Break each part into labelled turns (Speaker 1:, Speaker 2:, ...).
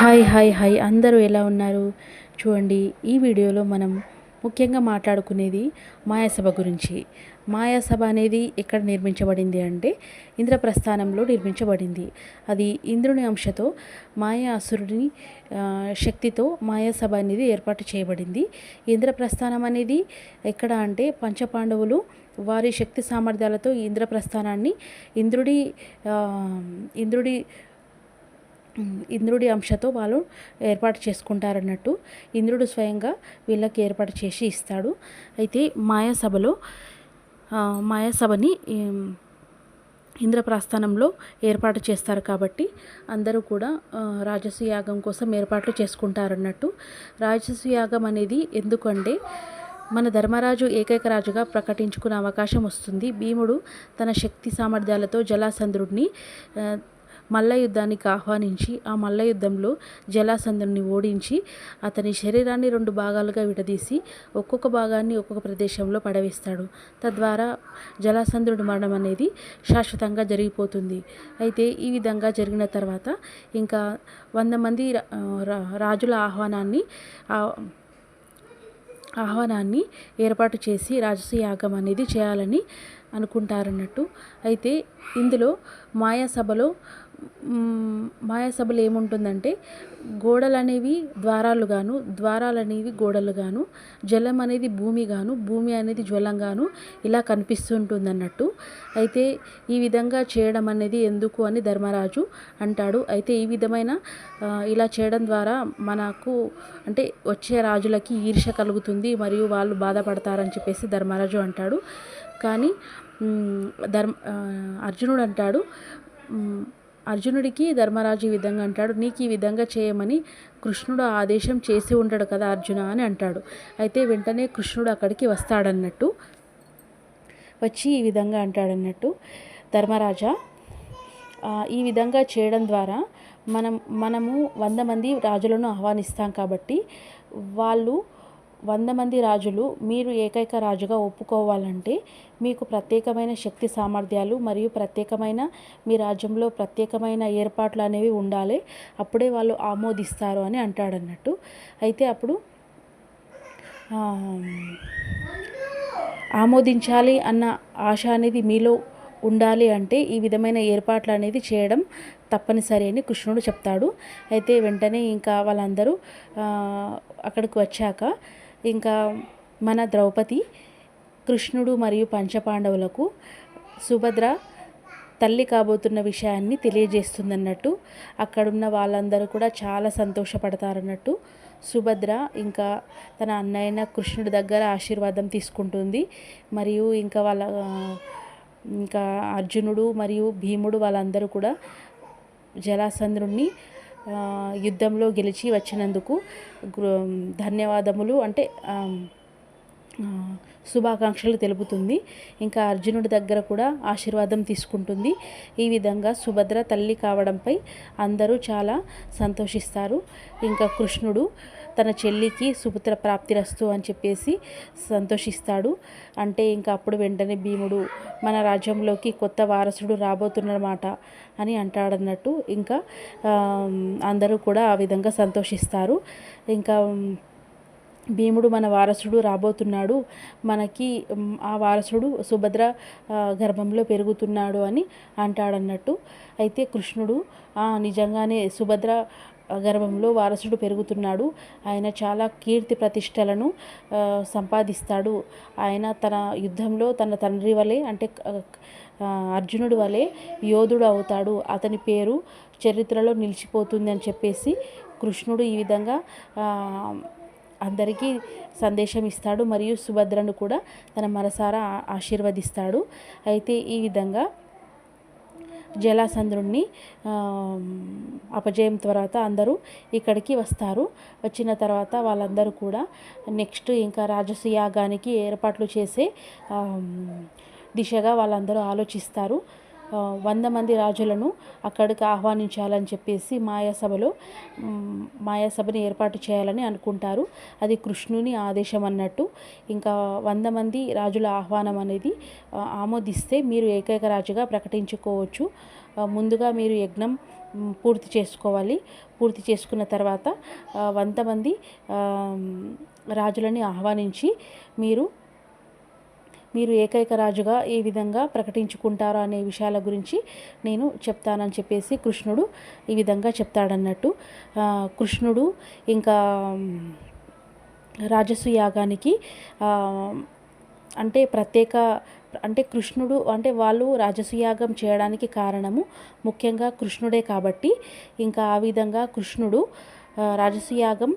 Speaker 1: Hi hi hi. అందరూ ఎలా ఉన్నారు? చూడండి ఈ వీడియోలో మనం ముఖ్యంగా మాట్లాడుకునేది మాయాసభ గురించి. మాయాసభ అనేది ఎక్కడ నిర్మించబడింది అంటే ఇంద్రప్రస్థానంలో నిర్మించబడింది. అది ఇంద్రుని అంశతో మాయా అసురుని శక్తితో మాయాసభ అనేది ఏర్పాటు చేయబడింది. ఇంద్రప్రస్థానం అనేది ఎక్కడ అంటే పంచపాండవులు వారి శక్తి సామర్థ్యాలతో ఈ ఇంద్రప్రస్థానాన్ని ఇంద్రుడి ఇంద్రుడి ఇంద్రుడి అంశతో వాళ్ళు ఏర్పాటు చేసుకుంటారన్నట్టు ఇంద్రుడు స్వయంగా వీళ్ళకి ఏర్పాటు చేసి ఇస్తాడు. అయితే మాయాసభలో మాయాసభని ఇంద్రప్రస్థానంలో ఏర్పాటు చేస్తారు కాబట్టి అందరూ కూడా ఆ, యాగం కోసం ఏర్పాట్లు చేసుకుంటారన్నట్టు. రాజసు యాగం అనేది ఎందుకంటే మన ధర్మరాజు ఏకైక రాజుగా ప్రకటించుకునే అవకాశం వస్తుంది. భీముడు తన శక్తి సామర్థ్యాలతో జలాసంధుడిని మల్ల యుద్ధానికి ఆహ్వానించి ఆ మల్ల యుద్ధంలో జలాసంధుడిని ఓడించి అతని శరీరాన్ని రెండు భాగాలుగా విడదీసి ఒక్కొక్క భాగాన్ని ఒక్కొక్క ప్రదేశంలో పడవేస్తాడు. తద్వారా జలాసంధుడి మరణం అనేది శాశ్వతంగా జరిగిపోతుంది. అయితే ఈ విధంగా జరిగిన తర్వాత ఇంకా వంద మంది రా- రాజుల ఆహ్వానాన్ని ఆహ్వానాన్ని ఏర్పాటు చేసి రాజస యాగం అనేది చేయాలని అనుకుంటారన్నట్టు. అయితే ఇందులో మాయాసభలో మాయాసభలు ఏముంటుందంటే గోడలు అనేవి ద్వారాలుగాను ద్వారాలు అనేవి గోడలుగాను జలం అనేది భూమి గాను భూమి అనేది జ్వలంగాను ఇలా కనిపిస్తుంటుంది అన్నట్టు అయితే ఈ విధంగా చేయడం అనేది ఎందుకు అని ధర్మరాజు అంటాడు. అయితే ఈ విధమైన ఇలా చేయడం ద్వారా మనకు అంటే వచ్చే రాజులకి ఈర్ష కలుగుతుంది మరియు వాళ్ళు బాధపడతారని చెప్పేసి ధర్మరాజు అంటాడు. కానీ ధర్మ అర్జునుడు అంటాడు. అర్జునుడికి ధర్మరాజు ఈ విధంగా అంటాడు నీకు ఈ విధంగా చేయమని కృష్ణుడు ఆదేశం చేసి ఉంటాడు కదా అర్జున అని అంటాడు. అయితే వెంటనే కృష్ణుడు అక్కడికి వస్తాడన్నట్టు వచ్చి ఈ విధంగా అంటాడన్నట్టు ధర్మరాజా ఈ విధంగా చేయడం ద్వారా మనం మనము వంద మంది రాజులను ఆహ్వానిస్తాం కాబట్టి వాళ్ళు వంద మంది రాజులు మీరు ఏకైక రాజుగా ఒప్పుకోవాలంటే మీకు ప్రత్యేకమైన శక్తి సామర్థ్యాలు మరియు ప్రత్యేకమైన మీ రాజ్యంలో ప్రత్యేకమైన ఏర్పాట్లు అనేవి ఉండాలి. అప్పుడే వాళ్ళు ఆమోదిస్తారు అని అంటాడన్నట్టు. అయితే అప్పుడు ఆమోదించాలి అన్న ఆశ అనేది మీలో ఉండాలి అంటే ఈ విధమైన ఏర్పాట్లు అనేది చేయడం తప్పనిసరి అని కృష్ణుడు చెప్తాడు. అయితే వెంటనే ఇంకా వాళ్ళందరూ అక్కడికి వచ్చాక ఇంకా మన ద్రౌపది కృష్ణుడు మరియు పంచపాండవులకు సుభద్ర తల్లి కాబోతున్న విషయాన్ని తెలియజేస్తుందన్నట్టు అక్కడున్న వాళ్ళందరూ కూడా చాలా సంతోషపడతారన్నట్టు సుభద్ర ఇంకా తన అన్నయ్య కృష్ణుడి దగ్గర ఆశీర్వాదం తీసుకుంటుంది. మరియు ఇంకా వాళ్ళ ఇంకా అర్జునుడు మరియు భీముడు వాళ్ళందరూ కూడా జలాసంద్రుణ్ణి యుద్ధంలో గెలిచి వచ్చినందుకు ధన్యవాదములు. అంటే శుభాకాంక్షలు తెలుపుతుంది. ఇంకా అర్జునుడి దగ్గర కూడా ఆశీర్వాదం తీసుకుంటుంది. ఈ విధంగా సుభద్ర తల్లి కావడంపై అందరూ చాలా సంతోషిస్తారు. ఇంకా కృష్ణుడు తన చెల్లికి సుపుత్ర ప్రాప్తిరస్తు అని చెప్పేసి సంతోషిస్తాడు. అంటే ఇంకా అప్పుడు వెంటనే భీముడు మన రాజ్యంలోకి కొత్త వారసుడు రాబోతున్నమాట అని అంటాడన్నట్టు ఇంకా అందరూ కూడా ఆ విధంగా సంతోషిస్తారు. ఇంకా భీముడు మన వారసుడు రాబోతున్నాడు. మనకి ఆ వారసుడు సుభద్ర గర్భంలో పెరుగుతున్నాడు అని అంటాడన్నట్టు. అయితే కృష్ణుడు "ఆ, నిజంగానే సుభద్ర గర్భంలో వారసుడు పెరుగుతున్నాడు. ఆయన చాలా కీర్తి ప్రతిష్టలను సంపాదిస్తాడు. ఆయన తన యుద్ధంలో తన తండ్రి వలె అంటే అర్జునుడు వలె యోధుడు అవుతాడు. అతని పేరు చరిత్రలో నిలిచిపోతుంది అని చెప్పేసి కృష్ణుడు ఈ విధంగా అందరికీ సందేశం ఇస్తాడు. మరియు సుభద్రను కూడా తన మనసారా ఆశీర్వదిస్తాడు. అయితే ఈ విధంగా జలాసంధ్రుణ్ణి అపజయం తర్వాత అందరూ ఇక్కడికి వస్తారు. వచ్చిన తర్వాత వాళ్ళందరూ కూడా నెక్స్ట్ ఇంకా రాజసు యాగానికి ఏర్పాట్లు చేసే దిశగా వాళ్ళందరూ ఆలోచిస్తారు. వంద మంది రాజులను అక్కడికి ఆహ్వానించాలని చెప్పేసి మాయాసభలో మాయాసభని ఏర్పాటు చేయాలని అనుకుంటారు. అది కృష్ణుని ఆదేశం అన్నట్టు. ఇంకా వంద మంది రాజుల ఆహ్వానం అనేది ఆమోదిస్తే మీరు ఏకైక రాజుగా ప్రకటించుకోవచ్చు. ముందుగా మీరు యజ్ఞం పూర్తి చేసుకోవాలి. పూర్తి చేసుకున్న తర్వాత వంద మంది రాజులని ఆహ్వానించి మీరు మీరు ఏకైక రాజుగా ఏ విధంగా ప్రకటించుకుంటారో అనే విషయాల గురించి నేను చెప్తానని చెప్పేసి కృష్ణుడు ఈ విధంగా చెప్తాడన్నట్టు. కృష్ణుడు ఇంకా మ్, రాజసు యాగానికి అంటే ప్రత్యేక అంటే కృష్ణుడు అంటే వాళ్ళు రాజసుయాగం చేయడానికి కారణము ముఖ్యంగా కృష్ణుడే కాబట్టి ఇంకా ఆ విధంగా కృష్ణుడు రాజసుయాగం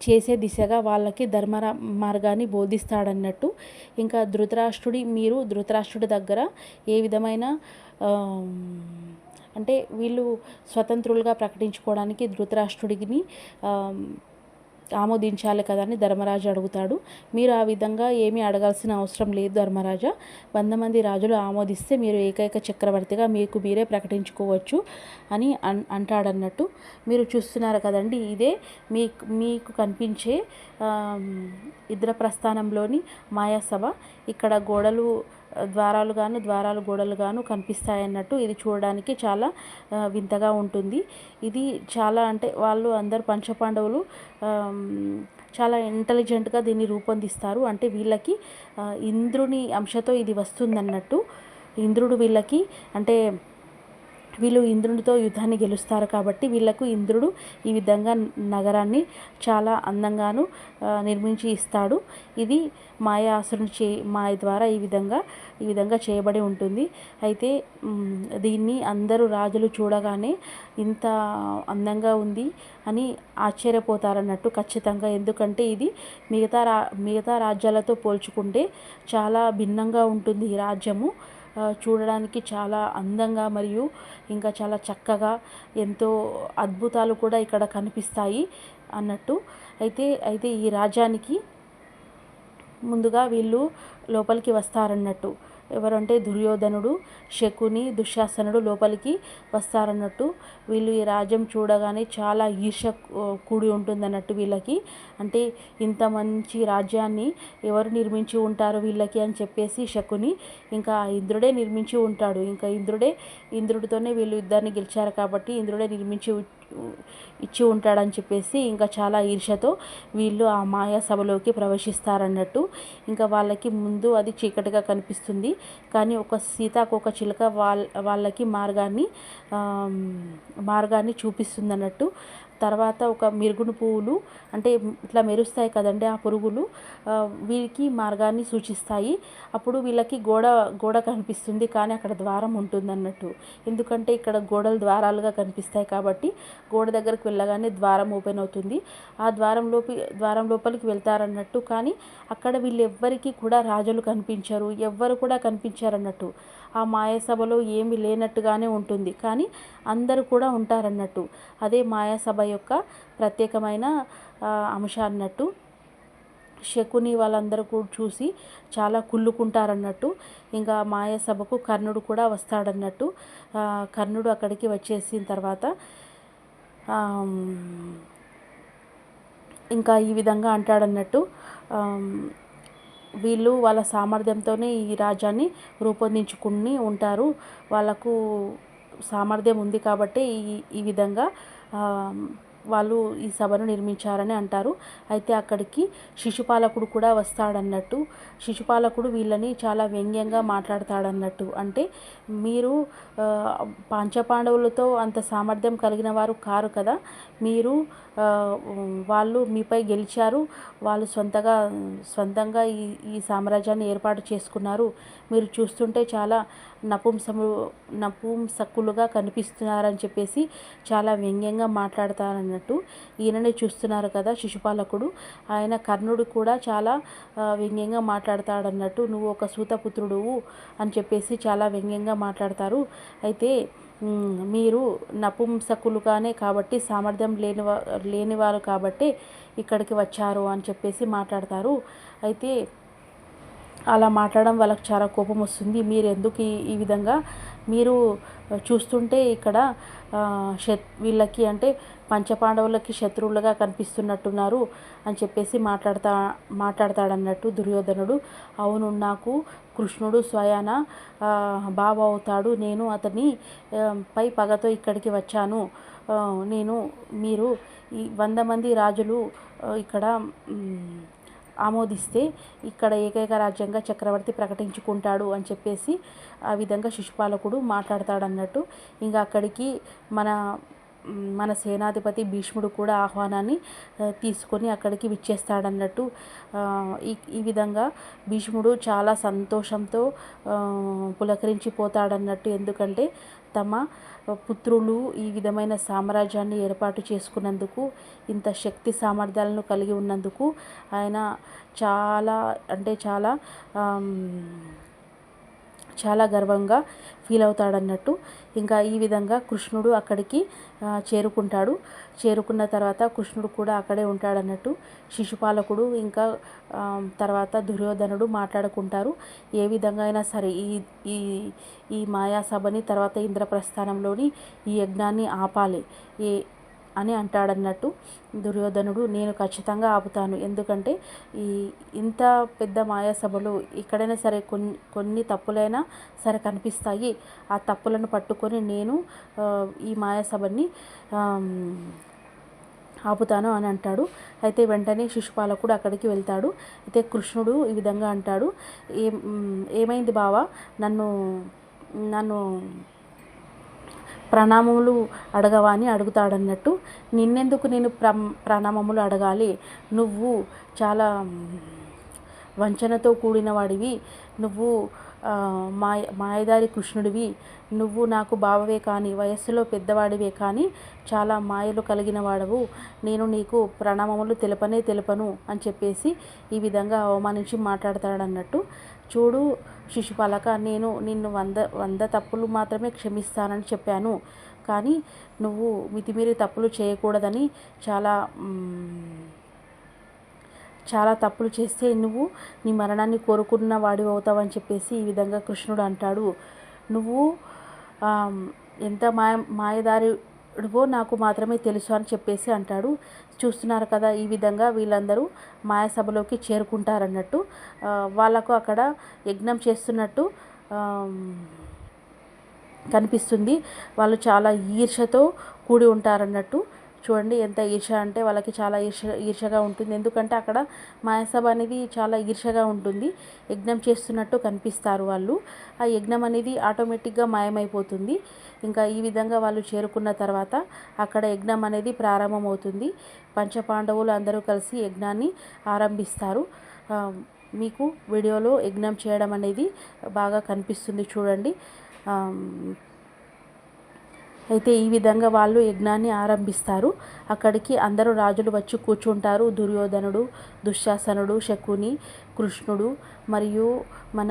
Speaker 1: చేసే దిశగా వాళ్ళకి ధర్మ మార్గాన్ని బోధిస్తాడన్నట్టు ఇంకా ధృతరాష్ట్రుడి మీరు ధృతరాష్ట్రుడి దగ్గర ఏ విధమైన అంటే వీళ్ళు స్వతంత్రులుగా ప్రకటించుకోవడానికి ధృతరాష్ట్రుడిని ఆమోదించాలి కదా అని ధర్మరాజు అడుగుతాడు. మీరు ఆ విధంగా ఏమీ అడగాల్సిన అవసరం లేదు ధర్మరాజా. వంద మంది రాజులు ఆమోదిస్తే మీరు ఏకైక చక్రవర్తిగా మీకు మీరే ప్రకటించుకోవచ్చు అని అన్ అంటాడన్నట్టు మీరు చూస్తున్నారు కదండి. ఇదే మీకు మీకు కనిపించే ఇద్ర ప్రస్థానంలోని మాయాసభ. ఇక్కడ గోడలు ద్వారాలు గాను ద్వారాలు గోడలు గాను కనిపిస్తాయన్నట్టు ఇది చూడడానికి చాలా వింతగా ఉంటుంది. ఇది చాలా అంటే వాళ్ళు అందరు పంచపాండవులు చాలా ఇంటెలిజెంట్గా దీన్ని రూపొందిస్తారు. అంటే వీళ్ళకి ఇంద్రుని అంశతో ఇది వస్తుందన్నట్టు. ఇంద్రుడు వీళ్ళకి అంటే వీళ్ళు ఇంద్రునితో యుద్ధాన్ని గెలుస్తారు కాబట్టి వీళ్ళకు ఇంద్రుడు ఈ విధంగా నగరాన్ని చాలా అందంగాను నిర్మించి ఇస్తాడు. ఇది మాయాసురుని చే మాయ ద్వారా ఈ విధంగా ఈ విధంగా చేయబడి ఉంటుంది. అయితే దీన్ని అందరూ రాజులు చూడగానే ఇంత అందంగా ఉంది అని ఆశ్చర్యపోతారన్నట్టు ఖచ్చితంగా. ఎందుకంటే ఇది మిగతా రా మిగతా రాజ్యాలతో పోల్చుకుంటే చాలా భిన్నంగా ఉంటుంది ఈ రాజ్యము. చూడడానికి చాలా అందంగా మరియు ఇంకా చాలా చక్కగా ఎంతో అద్భుతాలు కూడా ఇక్కడ కనిపిస్తాయి అన్నట్టు. అయితే అయితే ఈ రాజ్యానికి ముందుగా వీళ్ళు లోపలికి వస్తారన్నట్టు. ఎవరంటే దుర్యోధనుడు శకుని దుశ్శాసనుడు లోపలికి వస్తారన్నట్టు వీళ్ళు ఈ రాజ్యం చూడగానే చాలా ఈర్ష కూడి ఉంటుందన్నట్టు వీళ్ళకి. అంటే ఇంత మంచి రాజ్యాన్ని ఎవరు నిర్మించి ఉంటారు వీళ్ళకి అని చెప్పేసి శకుని ఇంకా ఇంద్రుడే నిర్మించి ఉంటాడు. ఇంకా ఇంద్రుడే ఇంద్రుడితోనే వీళ్ళు యుద్ధాన్ని గెలిచారు కాబట్టి ఇంద్రుడే నిర్మించి ఇచ్చి ఉంటాడని చెప్పేసి ఇంకా చాలా ఈర్షతో వీళ్ళు ఆ మాయా సభలోకి ప్రవేశిస్తారన్నట్టు. ఇంకా వాళ్ళకి ముందు అది చీకటిగా కనిపిస్తుంది. కానీ ఒక సీతాకోక చిలుక వాళ్ళ వాళ్ళకి మార్గాన్ని మార్గాన్ని చూపిస్తుంది అన్నట్టు తర్వాత ఒక మెరుగుడు పువ్వులు అంటే ఇట్లా మెరుస్తాయి కదండి ఆ పురుగులు వీరికి మార్గాన్ని సూచిస్తాయి. అప్పుడు వీళ్ళకి గోడ గోడ కనిపిస్తుంది కానీ అక్కడ ద్వారం ఉంటుంది అన్నట్టు ఎందుకంటే ఇక్కడ గోడలు ద్వారాలుగా కనిపిస్తాయి కాబట్టి గోడ దగ్గరికి వెళ్ళగానే ద్వారం ఓపెన్ అవుతుంది. ఆ ద్వారం లోపి ద్వారం లోపలికి వెళ్తారన్నట్టు కానీ అక్కడ వీళ్ళు ఎవ్వరికి కూడా రాజులు కనిపించరు ఎవ్వరు కూడా కనిపించారన్నట్టు. ఆ మాయాసభలో ఏమి లేనట్టుగానే ఉంటుంది. కానీ అందరూ కూడా ఉంటారన్నట్టు. అదే మాయాసభ యొక్క ప్రత్యేకమైన ఆ, అంశ అన్నట్టు శకుని వాళ్ళందరూ కూడా చూసి చాలా కుళ్ళుకుంటారన్నట్టు. ఇంకా మాయాసభకు కర్ణుడు కూడా వస్తాడన్నట్టు. కర్ణుడు అక్కడికి వచ్చేసిన తర్వాత ఇంకా ఈ విధంగా అంటాడన్నట్టు. వీళ్ళు వాళ్ళ సామర్థ్యంతోనే ఈ రాజ్యాన్ని రూపొందించుకుని ఉంటారు. వాళ్ళకు సామర్థ్యం ఉంది కాబట్టి ఈ ఈ విధంగా వాళ్ళు ఈ సభను నిర్మించారని అంటారు. అయితే అక్కడికి శిశుపాలకుడు కూడా వస్తాడన్నట్టు శిశుపాలకుడు వీళ్ళని చాలా వ్యంగ్యంగా మాట్లాడతాడన్నట్టు. అంటే మీరు పాంచపాండవులతో అంత సామర్థ్యం కలిగిన వారు కారు కదా మీరు వాళ్ళు మీపై గెలిచారు. వాళ్ళు సొంతగా సొంతంగా ఈ ఈ సామ్రాజ్యాన్ని ఏర్పాటు చేసుకున్నారు. మీరు చూస్తుంటే చాలా నపుంసము నపుంసకులుగా కనిపిస్తున్నారని చెప్పేసి చాలా వ్యంగ్యంగా మాట్లాడతారన్నట్టు ఈయననే చూస్తున్నారు కదా శిశుపాలకుడు. ఆయన కర్ణుడు కూడా చాలా వ్యంగ్యంగా మాట్లాడతాడన్నట్టు నువ్వు ఒక సూతపుత్రుడువు అని చెప్పేసి చాలా వ్యంగ్యంగా మాట్లాడతారు. అయితే మీరు నపుంసకులుగానే కాబట్టి సామర్థ్యం లేని లేనివారు కాబట్టి ఇక్కడికి వచ్చారు అని చెప్పేసి మాట్లాడతారు. అయితే అలా మాట్లాడడం వాళ్ళకి చాలా కోపం వస్తుంది. మీరు ఎందుకు ఈ విధంగా మీరు చూస్తుంటే ఇక్కడ శత్ వీళ్ళకి అంటే పంచపాండవులకి శత్రువులుగా కనిపిస్తున్నట్టున్నారు అని చెప్పేసి మాట్లాడతా మాట్లాడతాడన్నట్టు దుర్యోధనుడు. అవును నాకు కృష్ణుడు స్వయాన బావ అవుతాడు నేను అతని పై పగతో ఇక్కడికి వచ్చాను. నేను మీరు ఈ వంద మంది రాజులు ఇక్కడ ఆమోదిస్తే ఇక్కడ ఏకైక రాజ్యంగా చక్రవర్తి ప్రకటించుకుంటాడు అని చెప్పేసి ఆ విధంగా శిశుపాలకుడు మాట్లాడతాడన్నట్టు. ఇంకా అక్కడికి మన మన సేనాధిపతి భీష్ముడు కూడా ఆహ్వానాన్ని తీసుకొని అక్కడికి విచ్చేస్తాడన్నట్టు ఈ ఈ విధంగా భీష్ముడు చాలా సంతోషంతో పులకరించిపోతాడన్నట్టు. ఎందుకంటే తమ పుత్రులు ఈ విధమైన సామ్రాజ్యాన్ని ఏర్పాటు చేసుకున్నందుకు ఇంత శక్తి సామర్థ్యాలను కలిగి ఉన్నందుకు ఆయన చాలా అంటే చాలా చాలా గర్వంగా ఫీల్ అవుతాడన్నట్టు. ఇంకా ఈ విధంగా కృష్ణుడు అక్కడికి చేరుకుంటాడు. చేరుకున్న తర్వాత కృష్ణుడు కూడా అక్కడే ఉంటాడన్నట్టు. శిశుపాలకుడు ఇంకా తర్వాత దుర్యోధనుడు మాట్లాడుకుంటారు. ఏ విధంగా అయినా సరే ఈ ఈ ఈ మాయాసభని తర్వాత ఇంద్రప్రస్థానంలోని ఈ యజ్ఞాన్ని ఆపాలి. ఏ అని అంటాడన్నట్టు దుర్యోధనుడు నేను ఖచ్చితంగా ఆపుతాను. ఎందుకంటే ఈ ఇంత పెద్ద మాయాసభలు ఎక్కడైనా సరే కొన్ని కొన్ని తప్పులైనా సరే కనిపిస్తాయి. ఆ తప్పులను పట్టుకొని నేను ఈ మాయాసభని ఆపుతాను అని అంటాడు. అయితే వెంటనే శిశుపాలకుడు అక్కడికి వెళ్తాడు. అయితే కృష్ణుడు ఈ విధంగా అంటాడు. ఏం ఏమైంది బావా? నన్ను నన్ను ప్రణామములు అడగవా అని అడుగుతాడన్నట్టు నిన్నెందుకు నేను ప్ర ప్రణామములు అడగాలి? నువ్వు చాలా వంచనతో కూడిన వాడివి నువ్వు మాయ మాయదారి కృష్ణుడివి. నువ్వు నాకు బావవే కానీ వయస్సులో పెద్దవాడివే కానీ చాలా మాయలు కలిగిన వాడవు నేను నీకు ప్రణామములు తెలపనే తెలపను అని చెప్పేసి ఈ విధంగా అవమానించి మాట్లాడతాడన్నట్టు చూడు శిశుపాలక నేను నిన్ను వంద వంద తప్పులు మాత్రమే క్షమిస్తానని చెప్పాను. కానీ నువ్వు మితిమీరి తప్పులు చేయకూడదని చాలా చాలా తప్పులు చేస్తే నువ్వు నీ మరణాన్ని కోరుకున్న వాడి అవుతావని చెప్పేసి ఈ విధంగా కృష్ణుడు అంటాడు. నువ్వు ఎంత మాయ మాయదారివో నాకు మాత్రమే తెలుసు అని చెప్పేసి అంటాడు. చూస్తున్నారు కదా ఈ విధంగా వీళ్ళందరూ మాయాసభలోకి చేరుకుంటారన్నట్టు. వాళ్ళకు అక్కడ యజ్ఞం చేస్తున్నట్టు కనిపిస్తుంది. వాళ్ళు చాలా ఈర్షతో కూడి ఉంటారన్నట్టు చూడండి ఎంత ఈర్ష అంటే వాళ్ళకి చాలా ఈర్ష ఈర్షగా ఉంటుంది. ఎందుకంటే అక్కడ మాయసభ అనేది చాలా ఈర్షగా ఉంటుంది. యజ్ఞం చేస్తున్నట్టు కనిపిస్తారు వాళ్ళు. ఆ యజ్ఞం అనేది ఆటోమేటిక్గా మాయమైపోతుంది. ఇంకా ఈ విధంగా వాళ్ళు చేరుకున్న తర్వాత అక్కడ యజ్ఞం అనేది ప్రారంభమవుతుంది. పంచపాండవులు అందరూ కలిసి యజ్ఞాన్ని ఆరంభిస్తారు. మీకు వీడియోలో యజ్ఞం చేయడం అనేది బాగా కనిపిస్తుంది చూడండి. అయితే ఈ విధంగా వాళ్ళు యజ్ఞాన్ని ఆరంభిస్తారు. అక్కడికి అందరూ రాజులు వచ్చి కూర్చుంటారు. దుర్యోధనుడు దుశ్శాసనుడు శకుని కృష్ణుడు మరియు మన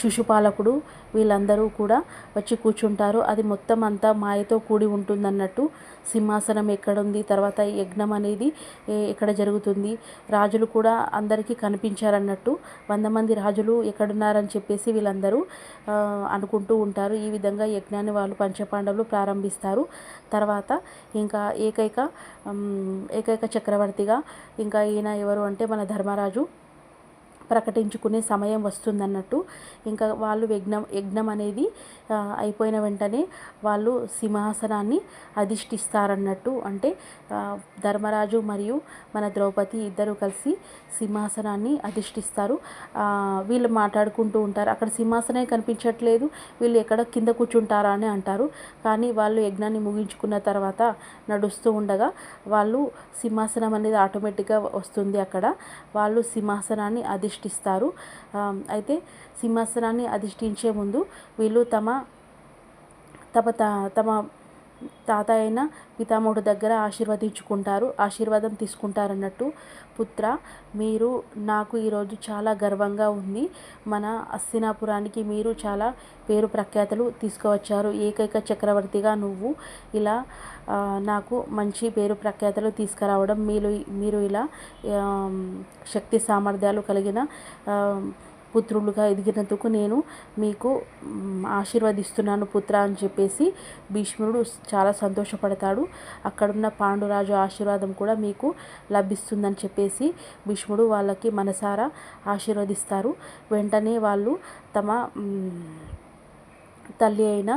Speaker 1: శిశుపాలకుడు వీళ్ళందరూ కూడా వచ్చి కూర్చుంటారు. అది మొత్తం అంతా మాయతో కూడి ఉంటుందన్నట్టు సింహాసనం ఎక్కడుంది తర్వాత యజ్ఞం అనేది ఎక్కడ జరుగుతుంది రాజులు కూడా అందరికీ కనిపించారన్నట్టు వంద మంది రాజులు ఎక్కడున్నారని చెప్పేసి వీళ్ళందరూ అనుకుంటూ ఉంటారు. ఈ విధంగా యజ్ఞాన్ని వాళ్ళు పంచపాండవులు ప్రారంభిస్తారు. తర్వాత ఇంకా ఏకైక ఏకైక చక్రవర్తిగా ఇంకా ఈయన ఎవరు అంటే మన ధర్మరాజు. ప్రకటించుకునే సమయం వస్తుందన్నట్టు. ఇంకా వాళ్ళు యజ్ఞం యజ్ఞం అనేది అయిపోయిన వెంటనే వాళ్ళు సింహాసనాన్ని అధిష్ఠిస్తారన్నట్టు అంటే ధర్మరాజు మరియు మన ద్రౌపది ఇద్దరు కలిసి సింహాసనాన్ని అధిష్ఠిస్తారు. వీళ్ళు మాట్లాడుకుంటూ ఉంటారు. అక్కడ సింహాసనే కనిపించట్లేదు. వీళ్ళు ఎక్కడ కింద కూర్చుంటారా అని అంటారు. కానీ వాళ్ళు యజ్ఞాన్ని ముగించుకున్న తర్వాత నడుస్తూ ఉండగా వాళ్ళు సింహాసనం అనేది ఆటోమేటిక్గా వస్తుంది అక్కడ. వాళ్ళు సింహాసనాన్ని అధిష్ఠిస్తారు. అయితే సింహాసనాన్ని అధిష్ఠించే ముందు వీళ్ళు తమ తమ తమ తాత అయిన పితామహుడు దగ్గర ఆశీర్వదించుకుంటారు ఆశీర్వాదం తీసుకుంటారన్నట్టు పుత్ర. మీరు నాకు ఈరోజు చాలా గర్వంగా ఉంది. మన అస్తినాపురానికి మీరు చాలా పేరు ప్రఖ్యాతలు తీసుకువచ్చారు. ఏకైక చక్రవర్తిగా నువ్వు ఇలా నాకు మంచి పేరు ప్రఖ్యాతలు తీసుకురావడం మీరు మీరు ఇలా శక్తి సామర్థ్యాలు కలిగిన పుత్రులుగా ఎదిగినందుకు నేను మీకు ఆశీర్వదిస్తున్నాను పుత్ర అని చెప్పేసి భీష్ముడు చాలా సంతోషపడతాడు. అక్కడున్న పాండురాజు ఆశీర్వాదం కూడా మీకు లభిస్తుందని చెప్పేసి భీష్ముడు వాళ్ళకి మనసారా ఆశీర్వదిస్తారు. వెంటనే వాళ్ళు తమ తల్లి అయిన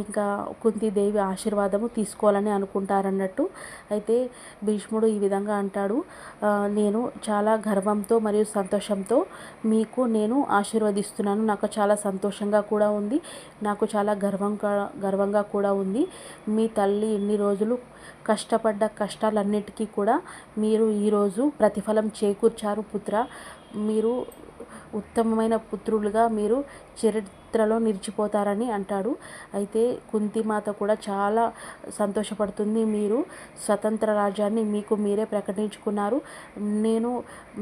Speaker 1: ఇంకా కుంతిదేవి ఆశీర్వాదము తీసుకోవాలని అనుకుంటారన్నట్టు అయితే భీష్ముడు ఈ విధంగా అంటాడు. నేను చాలా గర్వంతో మరియు సంతోషంతో మీకు నేను ఆశీర్వదిస్తున్నాను. నాకు చాలా సంతోషంగా కూడా ఉంది. నాకు చాలా గర్వంగా గర్వంగా కూడా ఉంది. మీ తల్లి ఎన్ని రోజులు కష్టపడ్డ కష్టాలన్నిటికీ కూడా మీరు ఈరోజు ప్రతిఫలం చేకూర్చారు పుత్ర. మీరు ఉత్తమమైన పుత్రులుగా మీరు నిద్రలో నిలిచిపోతారని అంటాడు. అయితే కుంతిమాత కూడా చాలా సంతోషపడుతుంది. మీరు స్వతంత్ర రాజ్యాన్ని మీకు మీరే ప్రకటించుకున్నారు. నేను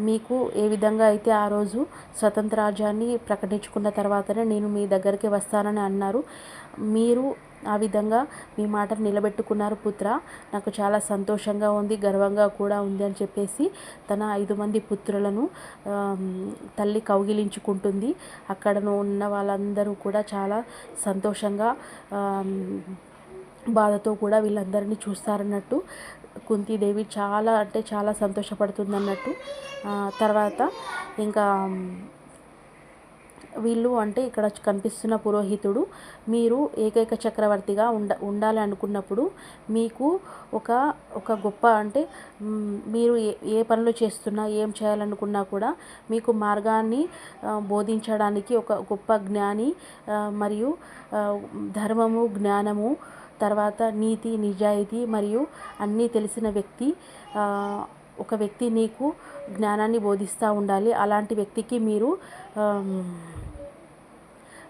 Speaker 1: మీకు ఏ విధంగా అయితే ఆ రోజు స్వతంత్ర రాజ్యాన్ని ప్రకటించుకున్న తర్వాతనే నేను మీ దగ్గరికి వస్తానని అన్నారు. మీరు ఆ విధంగా మీ మాట నిలబెట్టుకున్నారు పుత్ర. నాకు చాలా సంతోషంగా ఉంది గర్వంగా కూడా ఉంది అని చెప్పేసి తన ఐదు మంది పుత్రులను తల్లి కౌగిలించుకుంటుంది. అక్కడ ఉన్న వాళ్ళందరూ కూడా చాలా సంతోషంగా బాధతో కూడా వీళ్ళందరినీ చూస్తారన్నట్టు. కుంతీదేవి చాలా అంటే చాలా సంతోషపడుతుంది అన్నట్టు తర్వాత ఇంకా వీళ్ళు అంటే ఇక్కడ కనిపిస్తున్న పురోహితుడు మీరు ఏకైక చక్రవర్తిగా ఉండ ఉండాలి అనుకున్నప్పుడు మీకు ఒక ఒక గొప్ప అంటే మీరు ఏ ఏ పనులు చేస్తున్నా ఏం చేయాలనుకున్నా కూడా మీకు మార్గాన్ని బోధించడానికి ఒక గొప్ప జ్ఞాని మరియు ధర్మము జ్ఞానము తర్వాత నీతి నిజాయితీ మరియు అన్నీ తెలిసిన వ్యక్తి ఒక వ్యక్తి నీకు జ్ఞానాన్ని బోధిస్తూ ఉండాలి. అలాంటి వ్యక్తికి మీరు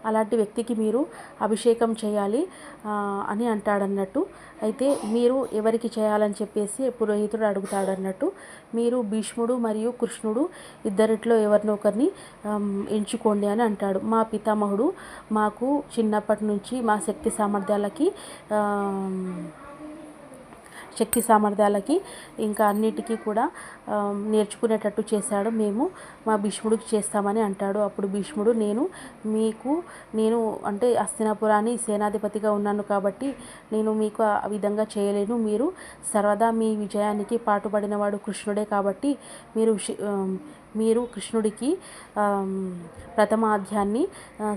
Speaker 1: అలాంటి వ్యక్తికి మీరు అభిషేకం చేయాలి అని అంటాడన్నట్టు. అయితే మీరు ఎవరికి చేయాలని చెప్పేసి పురోహితుడు అడుగుతాడన్నట్టు. మీరు భీష్ముడు మరియు కృష్ణుడు ఇద్దరిట్లో ఎవరినొకరిని ఎంచుకోండి అని అంటాడు. మా పితామహుడు మాకు చిన్నప్పటి నుంచి మా శక్తి సామర్థ్యాలకి శక్తి సామర్థ్యాలకి ఇంకా అన్నిటికీ కూడా నేర్చుకునేటట్టు చేశాడు. మేము మా భీష్ముడికి చేస్తామని అంటాడు. అప్పుడు భీష్ముడు నేను మీకు నేను అంటే అస్తినాపురాన్ని సేనాధిపతిగా ఉన్నాను కాబట్టి నేను మీకు ఆ విధంగా చేయలేను. మీరు సర్వదా మీ విజయానికి పాటుపడినవాడు కృష్ణుడే కాబట్టి మీరు మీరు కృష్ణుడికి ప్రథమాధ్యాన్ని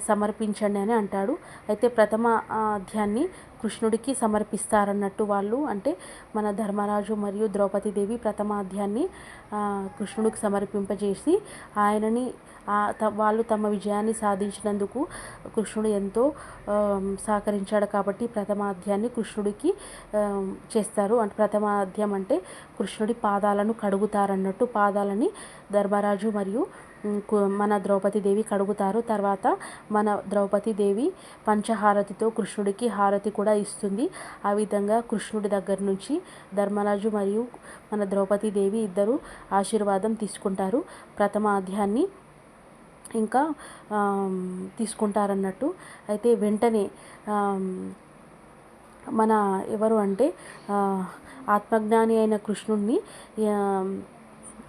Speaker 1: సమర్పించండి అని అంటాడు. అయితే ప్రథమ అధ్యాన్ని కృష్ణుడికి సమర్పిస్తారన్నట్టు వాళ్ళు అంటే మన ధర్మరాజు మరియు ద్రౌపదీదేవి ప్రథమాధ్యాన్ని కృష్ణుడికి సమర్పింపజేసి ఆయనని వాళ్ళు తమ విజయాన్ని సాధించినందుకు కృష్ణుడు ఎంతో సహకరించాడు కాబట్టి ప్రథమాధ్యాన్ని కృష్ణుడికి చేస్తారు. అంటే ప్రథమాధ్యం అంటే కృష్ణుడి పాదాలను కడుగుతారన్నట్టు పాదాలని ధర్మరాజు మరియు మన ద్రౌపదీదేవి కడుగుతారు. తర్వాత మన ద్రౌపదీదేవి పంచహారతితో కృష్ణుడికి హారతి కూడా ఇస్తుంది. ఆ విధంగా కృష్ణుడి దగ్గర నుంచి ధర్మరాజు మరియు మన ద్రౌపదీదేవి ఇద్దరు ఆశీర్వాదం తీసుకుంటారు. ప్రథమ అధ్యాన్ని ఇంకా తీసుకుంటారన్నట్టు. అయితే వెంటనే మన ఎవరు అంటే ఆత్మజ్ఞాని అయిన కృష్ణుడిని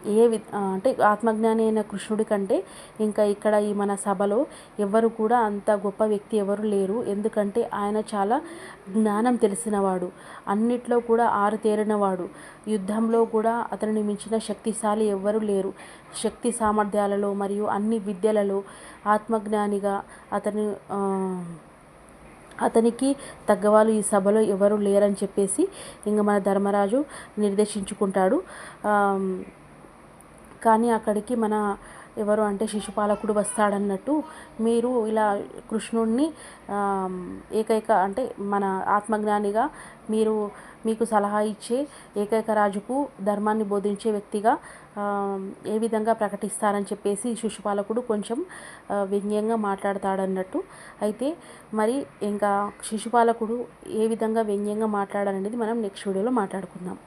Speaker 1: ఏ వి అంటే ఆత్మజ్ఞాని అయిన కృష్ణుడి కంటే ఇంకా ఇక్కడ ఈ మన సభలో ఎవరు కూడా అంత గొప్ప వ్యక్తి ఎవరు లేరు. ఎందుకంటే ఆయన చాలా జ్ఞానం తెలిసినవాడు. అన్నిట్లో కూడా ఆరుతేరినవాడు యుద్ధంలో కూడా అతనిని మించిన శక్తిశాలి ఎవ్వరు లేరు. శక్తి సామర్థ్యాలలో మరియు అన్ని విద్యలలో ఆత్మజ్ఞానిగా అతని అతనికి తగ్గవాళ్ళు ఈ సభలో ఎవరు లేరని చెప్పేసి ఇంకా మన ధర్మరాజు నిర్దేశించుకుంటాడు. కానీ అక్కడికి మన ఎవరు అంటే శిశుపాలకుడు వస్తాడన్నట్టు మీరు ఇలా కృష్ణుడిని ఏకైక అంటే మన ఆత్మజ్ఞానిగా మీరు మీకు సలహా ఇచ్చే ఏకైక రాజుకు ధర్మాన్ని బోధించే వ్యక్తిగా ఏ విధంగా ప్రకటిస్తారని చెప్పేసి శిశుపాలకుడు కొంచెం వ్యంగ్యంగా మాట్లాడతాడన్నట్టు. అయితే మరి ఇంకా శిశుపాలకుడు ఏ విధంగా వ్యంగ్యంగా మాట్లాడాలనేది మనం నెక్స్ట్ వీడియోలో మాట్లాడుకుందాం.